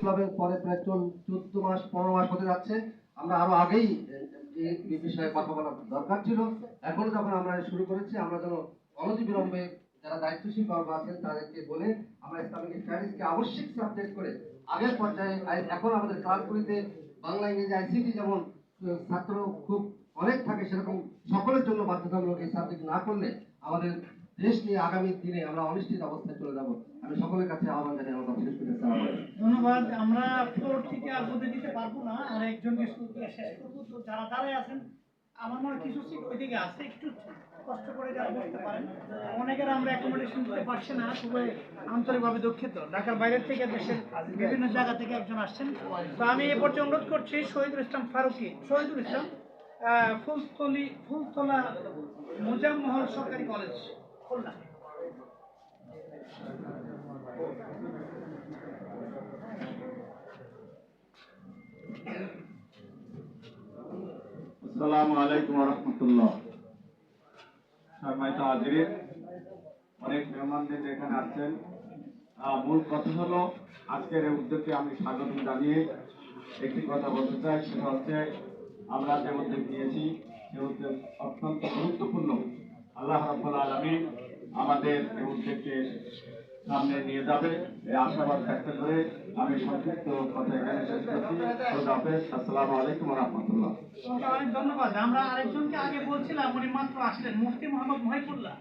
বিপ্লবের পরে প্রায় চোদ্দ মাস, পনেরো মাস হতে যাচ্ছে। আমরা আরও আগেই এই বিষয়ে কথা বলা দরকার ছিল। এখনও যখন আমরা শুরু করেছি, আমরা যেন অনতি বিলম্বে যারা দায়িত্বশীল বর্গ আছেন, তাদেরকে বলে আমরা ইসলামিক স্টাডিজকে আবশ্যিক সাবজেক্ট করে আগের পর্যায়ে এখন আমাদের ক্লাসগুলিতে বাংলা, ইংরেজি, আইসিটি যেমন ছাত্র খুব অনেক থাকে, সেরকম সকলের জন্য বাধ্যতামূলক এই সাবজেক্ট না করলে আমাদের দেশ নিয়ে আগামী দিনে আমরা অনিশ্চিত অবস্থায় চলে যাব। আমি সকলের কাছে আহ্বান জানিয়ে আমার শেষ করতে ধন্যবাদ। আমরা ফ্লোর থেকে আর বলতে দিতে পারব না। আর একজনকে যারা দাঁড়ায় আছেন, আমার মনে কিছু সিট ওইদিকে আছে। একটু কষ্ট করে যারা বসতে পারেন। অনেকের আমরা অ্যাকোমোডেশন দিতে পারছি না খুবই আন্তরিকভাবে দুঃখিত। ঢাকার বাইরের থেকে দেশের বিভিন্ন জায়গা থেকে একজন আসছেন। তো আমি এ পর্যায়ে অনুরোধ করছি, শহীদুল ইসলাম ফারুকি, শহীদুল ইসলাম ফুলতলি ফুলতলা মুজাম্মহল সরকারি কলেজ খুলনা। আসসালামু আলাইকুম রহমতুল্লাহ। সম্মানিত হাজিরিন অনেক মেহমানদের এখানে আসছেন আহ, মূল কথা হলো আজকের এই উদ্যোগকে আমি স্বাগত জানিয়ে একটি কথা বলতে চাই সেটা হচ্ছে আমরা যে উদ্যোগ নিয়েছি সে উদ্যোগ অত্যন্ত গুরুত্বপূর্ণ। আল্লাহ রাব্বুল আলামিন আমাদের এই উদ্যোগকে সামনে নিয়ে যাবে। এই আশাবাদ ব্যক্ত করে আমি সংক্ষিপ্ত কথা এখানে শেষ করছি। খোদা হাফেজ, আসসালামু আলাইকুম রহমতুল্লাহ। অনেক ধন্যবাদ। আমরা আরেকজনকে আগে বলছিলাম, উনি মাত্র আসলেন, মুফতি মোহাম্মদ মহিবুল্লাহ।